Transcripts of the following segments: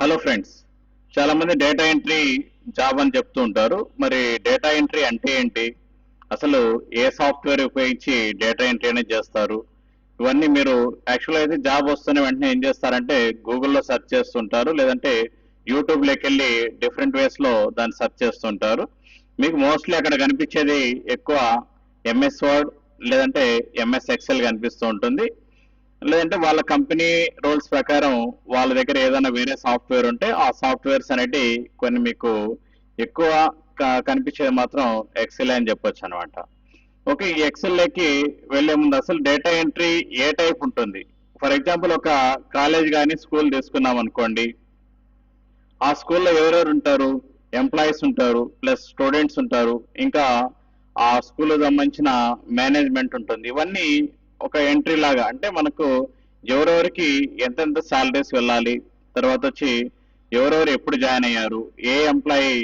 Hello friends చాలా మంది data entry job అని చెప్తూ ఉంటారు. మరి డేటా ఎంట్రీ అంటే ఏంటి? అసలు ఏ సాఫ్ట్వేర్ ఉపయోగించి డేటా ఎంట్రీ అనేది చేస్తారు? ఇవన్నీ మీరు యాక్చువల్గా అయితే జాబ్ వస్తున్న వెంటనే ఏం చేస్తారంటే గూగుల్లో సెర్చ్ చేస్తుంటారు. లేదంటే యూట్యూబ్లోకి వెళ్ళి డిఫరెంట్ వేస్లో దాన్ని సెర్చ్ చేస్తుంటారు. మీకు మోస్ట్లీ అక్కడ కనిపించేది ఎక్కువ ఎంఎస్ వర్డ్ లేదంటే ఎంఎస్ ఎక్సెల్ కనిపిస్తూ ఉంటుంది. లేదంటే వాళ్ళ కంపెనీ రూల్స్ ప్రకారం వాళ్ళ దగ్గర ఏదైనా వేరే సాఫ్ట్వేర్ ఉంటే ఆ సాఫ్ట్వేర్స్ అనేటి కొన్ని మీకు ఎక్కువ కనిపించేది మాత్రం ఎక్సెల్ అని చెప్పొచ్చు అనమాట ఓకే ఈ ఎక్సెల్లోకి వెళ్ళే ముందు అసలు డేటా ఎంట్రీ ఏ టైప్ ఉంటుంది? ఫర్ ఎగ్జాంపుల్ ఒక కాలేజ్ కానీ స్కూల్ తీసుకున్నాం అనుకోండి. ఆ స్కూల్లో ఎవరెవరు ఉంటారు? ఎంప్లాయీస్ ఉంటారు ప్లస్ స్టూడెంట్స్ ఉంటారు. ఇంకా ఆ స్కూల్ సంబంధించిన మేనేజ్మెంట్ ఉంటుంది. ఇవన్నీ ఒక ఎంట్రీ లాగా అంటే మనకు ఎవరెవరికి ఎంతెంత సాలరీస్ వెళ్ళాలి తర్వాత వచ్చి ఎవరెవరు ఎప్పుడు జాయిన్ అయ్యారు ఏ ఎంప్లాయీ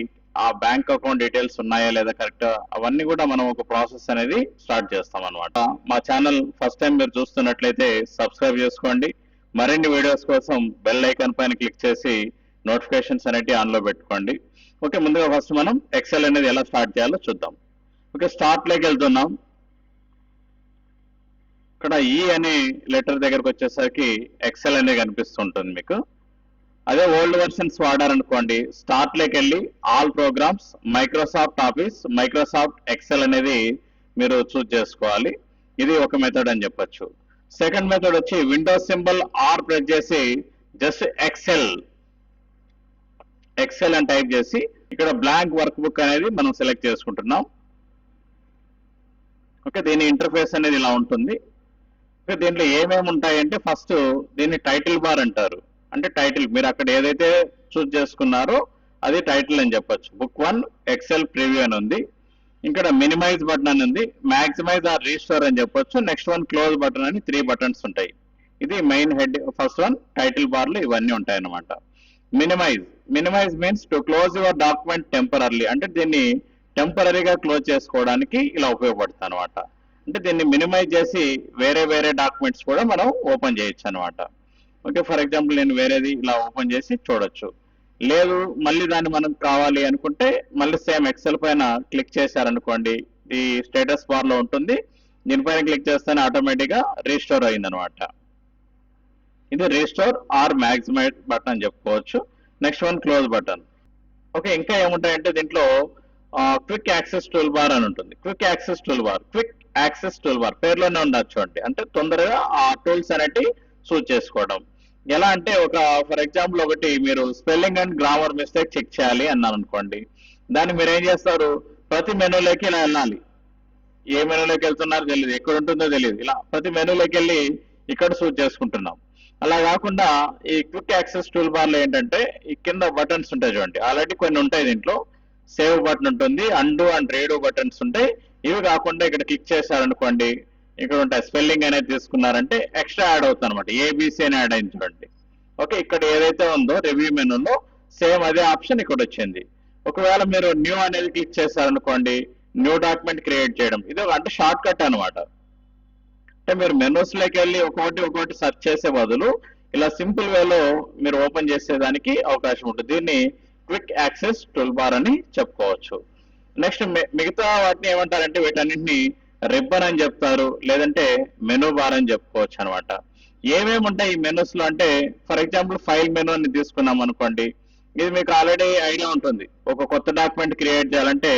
ఆ బ్యాంక్ అకౌంట్ డీటెయిల్స్ ఉన్నాయా లేదా కరెక్ట్ అవన్నీ కూడా మనం ఒక ప్రాసెస్ అనేది స్టార్ట్ చేస్తాం అనమాట మా ఛానల్ ఫస్ట్ టైం మీరు చూస్తున్నట్లయితే సబ్స్క్రైబ్ చేసుకోండి. మరిన్ని వీడియోస్ కోసం బెల్ ఐకాన్ పైన క్లిక్ చేసి నోటిఫికేషన్స్ అనేవి ఆన్లో పెట్టుకోండి. ఓకే ముందుగా ఫస్ట్ మనం ఎక్సెల్ అనేది ఎలా స్టార్ట్ చేయాలో చూద్దాం. ఓకే స్టార్ట్లోకి వెళ్తున్నాం. ఇక్కడ ఈ అనే లెటర్ దగ్గరకు వచ్చేసరికి ఎక్సెల్ అనేది కనిపిస్తుంటుంది మీకు. అదే ఓల్డ్ వెర్షన్స్ వాడారనుకోండి స్టార్ట్లోకి వెళ్ళి all programs Microsoft Office Microsoft Excel అనేది మీరు చూస్ చేసుకోవాలి. ఇది ఒక మెథడ్ అని చెప్పొచ్చు. సెకండ్ మెథడ్ వచ్చి విండోస్ సింబల్ ఆర్ ప్రెస్ చేసి జస్ట్ ఎక్సెల్ ఎక్సెల్ అని టైప్ చేసి ఇక్కడ బ్లాంక్ వర్క్ బుక్ అనేది మనం సెలెక్ట్ చేసుకుంటున్నాం. ఓకే దీని ఇంటర్ఫేస్ అనేది ఇలా ఉంటుంది. దీంట్లో ఏమేమి ఉంటాయంటే ఫస్ట్ దీన్ని టైటిల్ బార్ అంటారు. అంటే టైటిల్ మీరు అక్కడ ఏదైతే చూస్ చేసుకున్నారో అది టైటిల్ అని చెప్పొచ్చు. బుక్ వన్ ఎక్సెల్ ప్రివ్యూ అని ఉంది. ఇక్కడ మినిమైజ్ బటన్ అని ఉంది. మ్యాక్సిమైజ్ ఆర్ రీస్టోర్ అని చెప్పొచ్చు. నెక్స్ట్ వన్ క్లోజ్ బటన్ అని త్రీ బటన్స్ ఉంటాయి. ఇది main head first one title బార్లు ఇవన్నీ ఉంటాయి అన్నమాట minimize minimize means to close your document temporary అంటే దీన్ని టెంపరీగా క్లోజ్ చేసుకోవడానికి ఇలా ఉపయోగపడుతుంది అనమాట అంటే దీన్ని మినిమైజ్ చేసి వేరే వేరే డాక్యుమెంట్స్ కూడా మనం ఓపెన్ చేయొచ్చు అనమాట ఓకే ఫర్ ఎగ్జాంపుల్ నేను వేరేది ఇలా ఓపెన్ చేసి చూడొచ్చు. లేదు మళ్ళీ దాన్ని మనకు కావాలి అనుకుంటే మళ్ళీ సేమ్ ఎక్సెల్ పైన క్లిక్ చేశారనుకోండి ఈ స్టేటస్ బార్లో ఉంటుంది దీనిపైన క్లిక్ చేస్తేనే ఆటోమేటిక్గా రీస్టోర్ అయింది అనమాట ఇది రీస్టోర్ ఆర్ మ్యాక్సిమైట్ బటన్ అని చెప్పుకోవచ్చు. Next one close button. Okay ఇంకా ఏముంటాయంటే దీంట్లో క్విక్ యాక్సెస్ టూల్ బార్ అని ఉంటుంది. Quick access tool bar. Quick access tool bar పేర్లోనే ఉండొచ్చు చూడండి. అంటే తొందరగా ఆ టూల్స్ అనేటివి సూచ్ చేసుకోవడం. ఎలా అంటే ఒక ఫర్ ఎగ్జాంపుల్ ఒకటి మీరు spelling and grammar mistake check చేయాలి అన్నారు అనుకోండి. దాన్ని మీరు ఏం చేస్తారు? ప్రతి మెనూలోకి ఇలా వెళ్ళాలి. ఏ మెనూలోకి వెళ్తున్నారో తెలియదు ఎక్కడ ఉంటుందో తెలియదు ఇలా ప్రతి మెనూలోకి వెళ్ళి ఇక్కడ సూట్ చేసుకుంటున్నాం. అలా కాకుండా ఈ క్విక్ యాక్సెస్ టూల్ బార్లో ఏంటంటే ఈ కింద బటన్స్ ఉంటాయి చూడండి. ఆల్రెడీ కొన్ని ఉంటాయి దీంట్లో. సేవ్ బటన్ ఉంటుంది అండు అండ్ రేడో బటన్స్ ఉంటాయి. ఇవి కాకుండా ఇక్కడ క్లిక్ చేశారనుకోండి ఇక్కడ ఉంటాయి స్పెల్లింగ్ అనేది తీసుకున్నారంటే ఎక్స్ట్రా యాడ్ అవుతుంది అనమాట ఏబిసి అని యాడ్ అయింది చూడండి. ఓకే ఇక్కడ ఏదైతే ఉందో రివ్యూ మెనూలో సేమ్ అదే ఆప్షన్ ఇక్కడ వచ్చింది. ఒకవేళ మీరు న్యూ అనేది క్లిక్ చేశారనుకోండి న్యూ డాక్యుమెంట్ క్రియేట్ చేయడం ఇది ఒక అంటే షార్ట్ కట్ అనమాట అంటే మీరు మెనూస్లోకి వెళ్ళి ఒకటి ఒకటి సెర్చ్ చేసే బదులు ఇలా సింపుల్ వేలో మీరు ఓపెన్ చేసేదానికి అవకాశం ఉంటుంది. దీన్ని క్విక్ యాక్సెస్ టూల్ బార్ అని చెప్పుకోవచ్చు. నెక్స్ట్ మిగతా వాటిని ఏమంటారంటే వీటన్నింటిని రిబ్బన్ అని చెప్తారు లేదంటే మెనూ బార్ అని చెప్పుకోవచ్చు అనమాట ఏమేమి ఉంటాయి ఈ మెనూస్లో అంటే ఫర్ ఎగ్జాంపుల్ ఫైల్ మెనూ అని తీసుకున్నాం అనుకోండి ఇది మీకు ఆల్రెడీ ఐడియా ఉంటుంది. ఒక కొత్త డాక్యుమెంట్ క్రియేట్ చేయాలంటే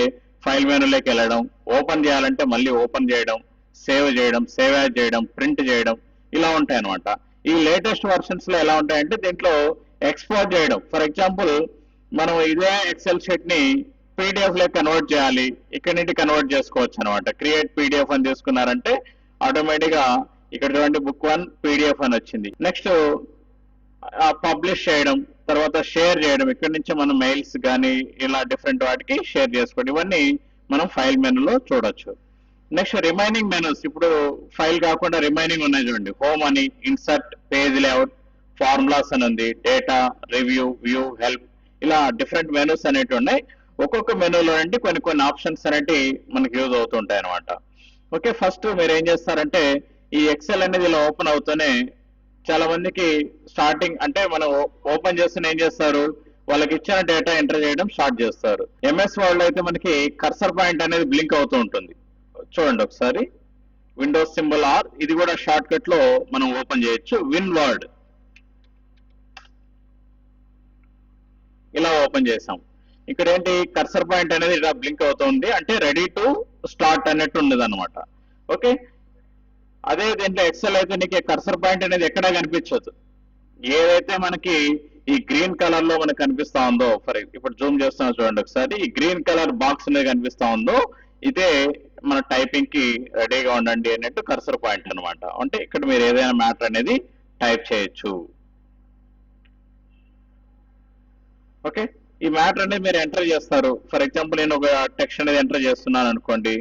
ఫైల్ మెనూలోకి వెళ్ళడం ఓపెన్ చేయాలంటే మళ్ళీ ఓపెన్ చేయడం సేవ్ చేయడం సేవ్ యాడ్ చేయడం ప్రింట్ చేయడం ఇలా ఉంటాయి అనమాట ఈ లేటెస్ట్ వర్షన్స్లో ఎలా ఉంటాయంటే దీంట్లో ఎక్స్పోర్ట్ చేయడం. ఫర్ ఎగ్జాంపుల్ మనం ఇదే ఎక్సెల్ షీట్ని పీడిఎఫ్లో కన్వర్ట్ చేయాలి. ఇక్కడ నుండి కన్వర్ట్ చేసుకోవచ్చు అనమాట క్రియేట్ పీడిఎఫ్ అని తీసుకున్నారంటే ఆటోమేటిక్గా ఇక్కడ చూడండి బుక్ వన్ పీడిఎఫ్ అని వచ్చింది. నెక్స్ట్ పబ్లిష్ చేయడం తర్వాత షేర్ చేయడం. ఇక్కడ నుంచి మనం మెయిల్స్ కానీ ఇలా డిఫరెంట్ వాటికి షేర్ చేసుకోవడం. ఇవన్నీ మనం ఫైల్ మెనూలో చూడొచ్చు. నెక్స్ట్ రిమైనింగ్ మెనూస్ ఇప్పుడు ఫైల్ కాకుండా రిమైనింగ్ ఉన్నాయి చూడండి. హోమ్ అని ఇన్సర్ట్ పేజ్ లేఅవుట్ ఫార్ములాస్ అని ఉంది. డేటా రివ్యూ వ్యూ హెల్ప్ ఇలా డిఫరెంట్ మెనూస్ అనేవి ఉన్నాయి. ఒక్కొక్క మెనూలో నుండి కొన్ని కొన్ని ఆప్షన్స్ అనేవి మనకి యూజ్ అవుతుంటాయి అనమాట ఓకే ఫస్ట్ మీరు ఏం చేస్తారంటే ఈ ఎక్సెల్ అనేది ఇలా ఓపెన్ అవుతూనే చాలా మందికి స్టార్టింగ్ అంటే మనం ఓపెన్ చేస్తున్న ఏం చేస్తారు? వాళ్ళకి ఇచ్చిన డేటా ఎంటర్ చేయడం స్టార్ట్ చేస్తారు. ఎంఎస్ వర్డ్ అయితే మనకి కర్సర్ పాయింట్ అనేది బ్లింక్ అవుతూ ఉంటుంది. చూడండి ఒకసారి. విండోస్ సింబల్ ఆర్ ఇది కూడా షార్ట్ కట్లో మనం ఓపెన్ చేయొచ్చు. విన్ వర్డ్ ఇలా ఓపెన్ చేసాం. ఇక్కడ ఏంటి? కర్సర్ పాయింట్ అనేది ఇలా బ్లింక్ అవుతుంది. అంటే రెడీ టు స్టార్ట్ అన్నట్టు ఉండదు అనమాట ఓకే అదే దీంట్లో ఎక్సెల్ అయితే నీకు కర్సర్ పాయింట్ అనేది ఎక్కడా కనిపించదు. ఏదైతే మనకి ఈ గ్రీన్ కలర్లో మనకు కనిపిస్తా ఉందో ఫర్ ఇప్పుడు జూమ్ చేస్తున్నా చూడండి ఒకసారి. ఈ గ్రీన్ కలర్ బాక్స్ అనేది కనిపిస్తా ఉందో ఇదే మన టైపింగ్కి రెడీగా ఉండండి అన్నట్టు కర్సర్ పాయింట్ అన్నమాట. అంటే ఇక్కడ మీరు ఏదైనా మ్యాటర్ అనేది టైప్ చేయొచ్చు. ఓకే ఈ మ్యాటర్ అనేది మీరు ఎంటర్ చేస్తారు. ఫర్ ఎగ్జాంపుల్ నేను ఒక టెక్స్ట్ అనేది ఎంటర్ చేస్తున్నాను అనుకోండి.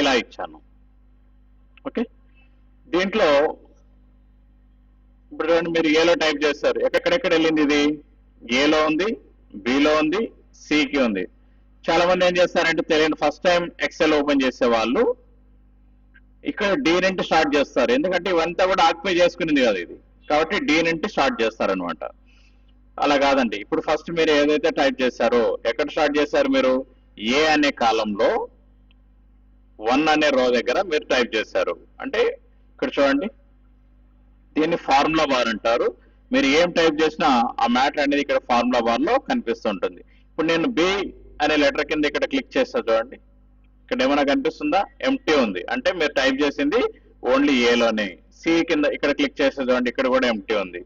ఇలా ఇచ్చాను. ఓకే? దీంట్లో ఇప్పుడు మీరు ఏలో టైప్ చేస్తారు ఎక్కడెక్కడ వెళ్ళింది ఇది? ఏలో ఉంది బిలో ఉంది సికి ఉంది. చాలా మంది ఏం చేస్తారంటే తెలియని ఫస్ట్ టైం ఎక్సెల్ ఓపెన్ చేసే వాళ్ళు ఇక్కడ డి నుండి స్టార్ట్ చేస్తారు. ఎందుకంటే ఇవంతా కూడా ఆక్యుపై చేసుకునేది కదా ఇది. కాబట్టి డి నుండి స్టార్ట్ చేస్తారనమాట అలా కాదండి. ఇప్పుడు ఫస్ట్ మీరు ఏదైతే టైప్ చేశారో ఎక్కడ స్టార్ట్ చేశారు మీరు? ఏ అనే కాలంలో వన్ అనే రో దగ్గర మీరు టైప్ చేశారు. అంటే ఇక్కడ చూడండి. దీన్ని ఫార్ములా బార్ అంటారు. మీరు ఏం టైప్ చేసినా ఆ మ్యాటర్ అనేది ఇక్కడ ఫార్ములా బార్లో కనిపిస్తుంటుంది ఇప్పుడు నేను బి అనే లెటర్ కింద ఇక్కడ క్లిక్ చేస్తా చూడండి. ఇక్కడ ఏమైనా కనిపిస్తుందా? ఎంటీ ఉంది. అంటే మీరు టైప్ చేసింది ఓన్లీ ఏలోనే సి కింద ఇక్కడ క్లిక్ చేస్తే చూడండి ఇక్కడ కూడా ఎంటీ ఉంది.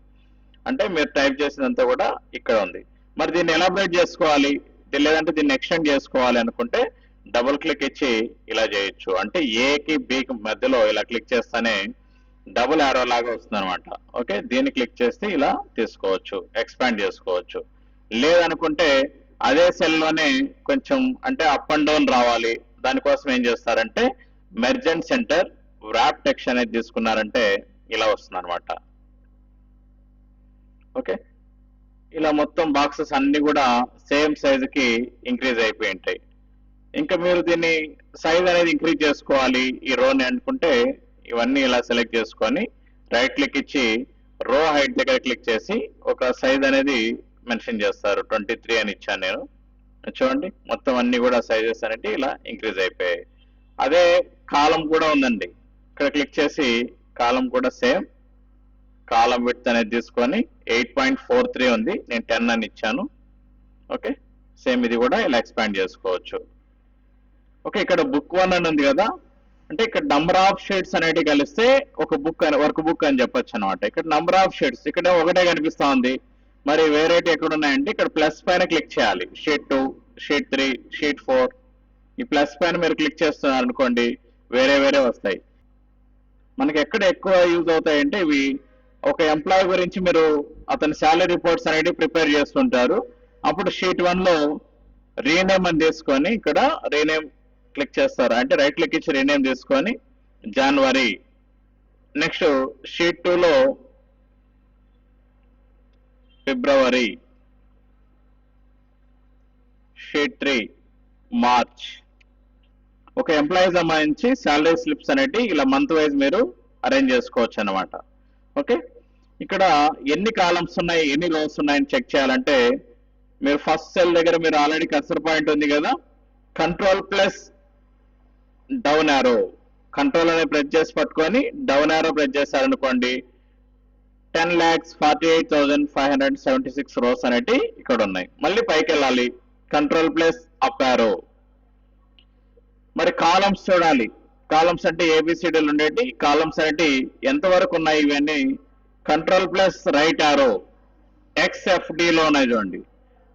అంటే మీరు టైప్ చేసినంత కూడా ఇక్కడ ఉంది. మరి దీన్ని ఎలాబరేట్ చేసుకోవాలి. లేదంటే దీన్ని ఎక్స్టెండ్ చేసుకోవాలి అనుకుంటే డబుల్ క్లిక్ ఇచ్చి ఇలా చేయొచ్చు. అంటే ఏకి బికి మధ్యలో ఇలా క్లిక్ చేస్తేనే డబుల్ ఆరో లాగా వస్తుంది అనమాట ఓకే దీన్ని క్లిక్ చేస్తే ఇలా తీసుకోవచ్చు. ఎక్స్పాండ్ చేసుకోవచ్చు. లేదనుకుంటే అదే సెల్లోనే కొంచెం అంటే అప్ అండ్ డౌన్ రావాలి. దానికోసం ఏం చేస్తారంటే మెర్జెంట్ సెంటర్ వ్రాప్ టెక్స్ట్ అనేది తీసుకున్నారంటే ఇలా వస్తుంది అనమాట ఓకే? ఇలా మొత్తం బాక్సెస్ అన్ని కూడా సేమ్ సైజ్కి ఇంక్రీజ్ అయిపోయి ఉంటాయి. ఇంకా మీరు దీన్ని సైజ్ అనేది ఇంక్రీజ్ చేసుకోవాలి ఈ రోని అనుకుంటే ఇవన్నీ ఇలా సెలెక్ట్ చేసుకొని రైట్ క్లిక్ ఇచ్చి రో హైట్ దగ్గర క్లిక్ చేసి ఒక సైజ్ అనేది మెన్షన్ చేస్తారు. ట్వంటీ త్రీ అని ఇచ్చాను నేను. చూడండి మొత్తం అన్ని కూడా సైజెస్ అనేవి ఇలా ఇంక్రీజ్ అయిపోయాయి. అదే కాలం కూడా ఉందండి. ఇక్కడ క్లిక్ చేసి కాలం కూడా సేమ్ కాలం విడ్త్ అనేది తీసుకొని ఎయిట్ పాయింట్ ఫోర్ త్రీ ఉంది. నేను టెన్ అని ఇచ్చాను. ఓకే? సేమ్ ఇది కూడా ఇలా ఎక్స్పాండ్ చేసుకోవచ్చు. ఓకే ఇక్కడ బుక్ వన్ అని ఉంది కదా? అంటే ఇక్కడ నంబర్ ఆఫ్ షేడ్స్ అనేటివి కలిస్తే ఒక బుక్ అని వర్క్ బుక్ అని చెప్పొచ్చు అనమాట ఇక్కడ నంబర్ ఆఫ్ షేడ్స్ ఇక్కడ ఒకటే కనిపిస్తా ఉంది. మరి వేరేటి ఎక్కడ ఉన్నాయంటే ఇక్కడ ప్లస్ పైన క్లిక్ చేయాలి. Sheet two sheet three sheet four ఈ ప్లస్ పైన మీరు క్లిక్ చేస్తున్నారు అనుకోండి వేరే వేరే వస్తాయి. మనకి ఎక్కడ ఎక్కువ యూజ్ అవుతాయంటే ఇవి ఒక ఎంప్లాయీ గురించి మీరు అతని శాలరీ రిపోర్ట్స్ అనేవి ప్రిపేర్ చేస్తుంటారు. అప్పుడు షీట్ వన్లో రీనేమ్ అని తీసుకొని ఇక్కడ రీనేమ్ క్లిక్ చేస్తారు. అంటే రైట్ క్లిక్ ఇచ్చి రీనేమ్ తీసుకొని జనవరి నెక్స్ట్ షీట్ టూలో ఫిబ్రవరి షీట్ త్రీ మార్చ్. ఒక ఎంప్లాయీ సంబంధించి శాలరీ స్లిప్స్ అనేవి ఇలా మంత్ వైజ్ మీరు అరేంజ్ చేసుకోవచ్చు అన్నమాట. ఓకే ఇక్కడ ఎన్ని కాలమ్స్ ఉన్నాయి ఎన్ని లోన్స్ ఉన్నాయని చెక్ చేయాలంటే మీరు ఫస్ట్ సెల్ దగ్గర మీరు ఆల్రెడీ కసర్ పాయింట్ ఉంది కదా control plus down arrow control అనే ప్రెస్ చేసి పట్టుకొని డౌన్ యారో ప్రెస్ చేశారనుకోండి ten lakhs forty eight thousand five hundred seventy six rows అనేవి ఇక్కడ ఉన్నాయి మళ్ళీ పైకి వెళ్ళాలి కంట్రోల్ ప్లస్ అప్ యారో మరి కాలమ్స్ చూడాలి. కాలమ్స్ అంటే ఏబిసిడీలు ఉండేటి. కాలమ్స్ అనేటి ఎంతవరకు ఉన్నాయి ఇవన్నీ? కంట్రోల్ ప్లస్ రైట్ ఆరో. ఎక్స్ఎఫ్డిలో ఉన్నాయి చూడండి.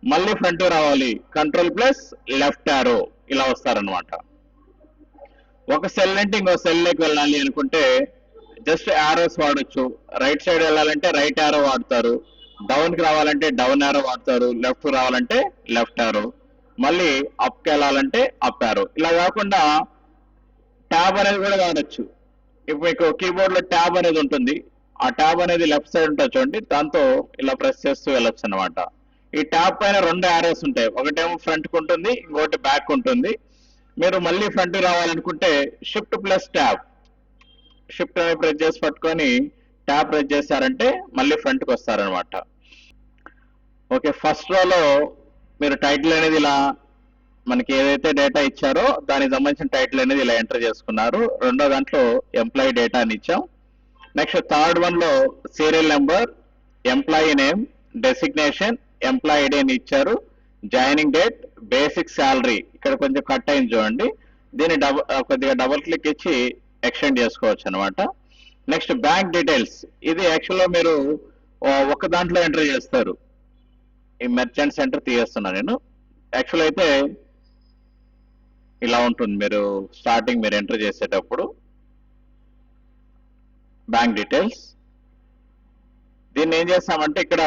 మళ్ళీ ఫ్రంట్ రావాలి. కంట్రోల్ ప్లస్ లెఫ్ట్ ఆరో. ఇలా వస్తారనమాట ఒక సెల్ అంటే ఇంకో సెల్లోకి వెళ్ళాలి అనుకుంటే జస్ట్ యారోస్ వాడొచ్చు. రైట్ సైడ్ వెళ్ళాలంటే రైట్ యారో వాడతారు. డౌన్కి రావాలంటే డౌన్ యారో వాడతారు. లెఫ్ట్ రావాలంటే లెఫ్ట్ యారో మళ్ళీ అప్కి వెళ్ళాలంటే అప్ యారో ఇలా కాకుండా ట్యాబ్ అనేది కూడా వాడచ్చు. ఇప్పుడు మీకు కీబోర్డ్లో ట్యాబ్ అనేది ఉంటుంది. ఆ ట్యాబ్ అనేది లెఫ్ట్ సైడ్ ఉంటుంది చూడండి. దాంతో ఇలా ప్రెస్ చేస్తూ వెళ్ళొచ్చు అనమాట ఈ ట్యాబ్ పైన రెండు యారోస్ ఉంటాయి. ఒకటేమో ఫ్రంట్కు ఉంటుంది. ఇంకోటి బ్యాక్ ఉంటుంది. మీరు మళ్ళీ ఫ్రంట్ రావాలనుకుంటే షిఫ్ట్ ప్లస్ ట్యాబ్ షిఫ్ట్ అనేది ప్రెస్ చేసి పట్టుకొని ట్యాబ్ ప్రెస్ చేశారంటే మళ్ళీ ఫ్రంట్కి వస్తారనమాట ఓకే ఫస్ట్ రోలో మీరు టైటిల్ అనేది ఇలా మనకి ఏదైతే డేటా ఇచ్చారో దానికి సంబంధించిన టైటిల్ అనేది ఇలా ఎంటర్ చేసుకున్నారు. రెండో దాంట్లో ఎంప్లాయీ డేటా అని ఇచ్చాం. నెక్స్ట్ థర్డ్ వన్లో serial number employee name designation employee ID అని ఇచ్చారు. జాయినింగ్ డేట్ బేసిక్ శాలరీ ఇక్కడ కొంచెం కట్ అయింది చూడండి. దీన్ని డబల్ కొద్దిగా డబుల్ క్లిక్ ఇచ్చి ఎక్స్టెండ్ చేసుకోవచ్చు అనమాట నెక్స్ట్ బ్యాంక్ డీటెయిల్స్. ఇది యాక్చువల్గా మీరు ఒక దాంట్లో ఎంటర్ చేస్తారు. ఈ మెర్చెంట్ సెంటర్ తీయేస్తున్నా నేను. యాక్చువల్ అయితే ఇలా ఉంటుంది. మీరు స్టార్టింగ్ మీరు ఎంటర్ చేసేటప్పుడు బ్యాంక్ డీటెయిల్స్. దీన్ని ఏం చేస్తామంటే ఇక్కడ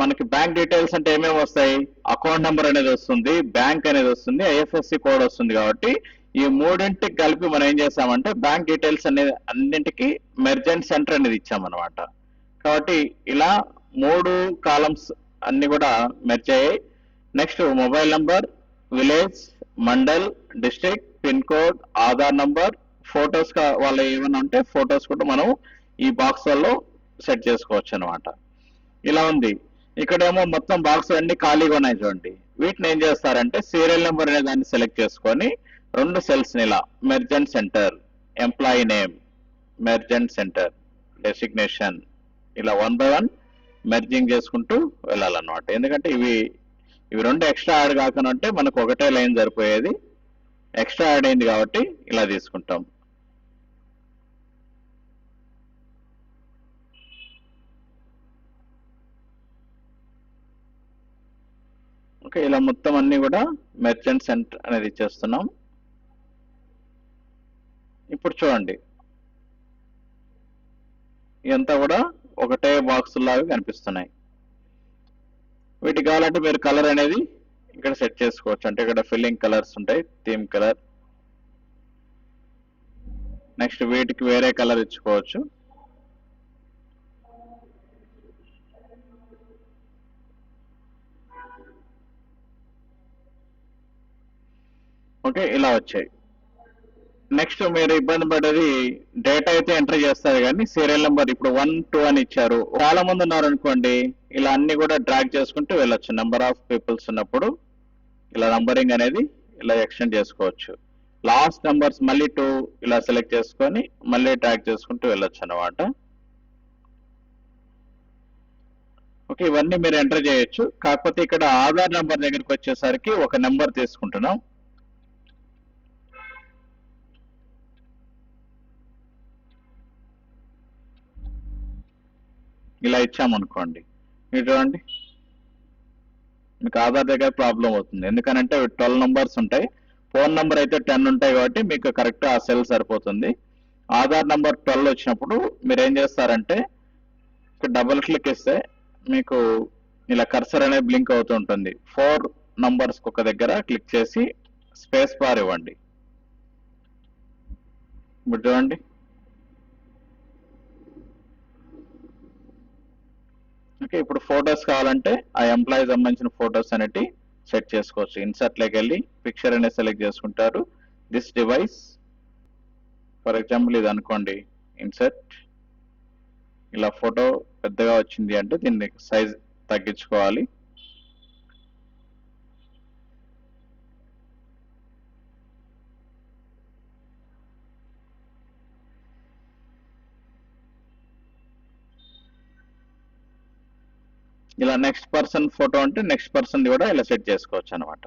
మనకి బ్యాంక్ డీటెయిల్స్ అంటే ఏమేమి వస్తాయి? అకౌంట్ నెంబర్ అనేది వస్తుంది బ్యాంక్ అనేది వస్తుంది ఐఎఫ్ఎస్సి కోడ్ వస్తుంది కాబట్టి ఈ మూడింటికి కలిపి మనం ఏం చేసామంటే బ్యాంక్ డీటెయిల్స్ అనేది అన్నింటికి మెర్జెంట్ సెంటర్ అనేది ఇచ్చామన్నమాట. కాబట్టి ఇలా మూడు కాలమ్స్ అన్ని కూడా మెర్జ్ అయ్యాయి. Next mobile number village mandal district pin code Aadhaar number photos వాళ్ళ ఏమైనా ఉంటే ఫొటోస్ కూడా మనం ఈ బాక్స్లలో సెట్ చేసుకోవచ్చు అనమాట ఇలా ఉంది. ఇక్కడేమో మొత్తం బాక్స్ అన్ని ఖాళీగా ఉన్నాయి చూడండి. వీటిని ఏం చేస్తారంటే సీరియల్ నెంబర్ అనే దాన్ని సెలెక్ట్ చేసుకొని రెండు సెల్స్ ఇలా merge and centre. Employee name. Merge and centre. Designation. ఇలా వన్ బై వన్ మెర్జింగ్ చేసుకుంటూ వెళ్ళాలన్నమాట. ఎందుకంటే ఇవి ఇవి రెండు ఎక్స్ట్రా యాడ్ కాకుండా మనకు ఒకటే లైన్ సరిపోయేది. ఎక్స్ట్రా యాడ్ అయింది కాబట్టి ఇలా తీసుకుంటాం. ఓకే ఇలా మొత్తం అన్ని కూడా మెర్చెంట్ సెంటర్ అనేది ఇచ్చేస్తున్నాం. ఇప్పుడు చూడండి. ఇదంతా కూడా ఒకటే బాక్స్ లాగా కనిపిస్తున్నాయి. వీటికి కావాలంటే మీరు కలర్ అనేది ఇక్కడ సెట్ చేసుకోవచ్చు. అంటే ఇక్కడ ఫిల్లింగ్ కలర్స్ ఉంటాయి థీమ్ కలర్ నెక్స్ట్ వీటికి వేరే కలర్ ఇచ్చుకోవచ్చు. ఓకే ఇలా వచ్చాయి. నెక్స్ట్ మీరు ఇబ్బంది పడేది డేటా అయితే ఎంటర్ చేస్తారు కానీ సీరియల్ నెంబర్ ఇప్పుడు వన్ టూ అని ఇచ్చారు. చాలా మంది ఉన్నారు అనుకోండి ఇలా అన్ని కూడా డ్రాగ్ చేసుకుంటూ వెళ్ళొచ్చు. నెంబర్ ఆఫ్ పీపుల్స్ ఉన్నప్పుడు ఇలా నంబరింగ్ అనేది ఇలా ఎక్స్టెండ్ చేసుకోవచ్చు. లాస్ట్ నెంబర్స్ మళ్ళీ టూ ఇలా సెలెక్ట్ చేసుకొని మళ్ళీ ట్రాక్ చేసుకుంటూ వెళ్ళొచ్చు అనమాట ఓకే ఇవన్నీ మీరు ఎంటర్ చేయొచ్చు. కాకపోతే ఇక్కడ ఆధార్ నెంబర్ దగ్గరికి వచ్చేసరికి ఒక నెంబర్ తీసుకుంటున్నాం. ఇలా ఇచ్చామనుకోండి. చూడండి. మీకు ఆధార్ దగ్గర ప్రాబ్లం అవుతుంది. ఎందుకనంటే ట్వెల్వ్ నంబర్స్ ఉంటాయి. ఫోన్ నంబర్ అయితే టెన్ ఉంటాయి కాబట్టి మీకు కరెక్ట్ ఆ సెల్ సరిపోతుంది. ఆధార్ నంబర్ ట్వెల్వ్ వచ్చినప్పుడు మీరు ఏం చేస్తారంటే డబుల్ క్లిక్ ఇస్తే మీకు ఇలా కర్సర్ అనేది బ్లింక్ అవుతూ ఉంటుంది. ఫోర్ నంబర్స్ ఒక దగ్గర క్లిక్ చేసి స్పేస్ బార్ ఇవ్వండి. ఇప్పుడు చూడండి. ఓకే ఇప్పుడు ఫొటోస్ కావాలంటే ఆ ఎంప్లాయీ సంబంధించిన ఫొటోస్ అనేటి సెట్ చేసుకోవచ్చు. ఇన్సర్ట్లోకి వెళ్ళి పిక్చర్ అనేది సెలెక్ట్ చేసుకుంటారు. దిస్ డివైస్ ఫర్ ఎగ్జాంపుల్ ఇది అనుకోండి ఇన్సర్ట్. ఇలా ఫోటో పెద్దగా వచ్చింది అంటే దీన్ని సైజ్ తగ్గించుకోవాలి. ఇలా నెక్స్ట్ పర్సన్ ఫోటో అంటే నెక్స్ట్ పర్సన్ కూడా ఇలా సెట్ చేసుకోవచ్చు అనమాట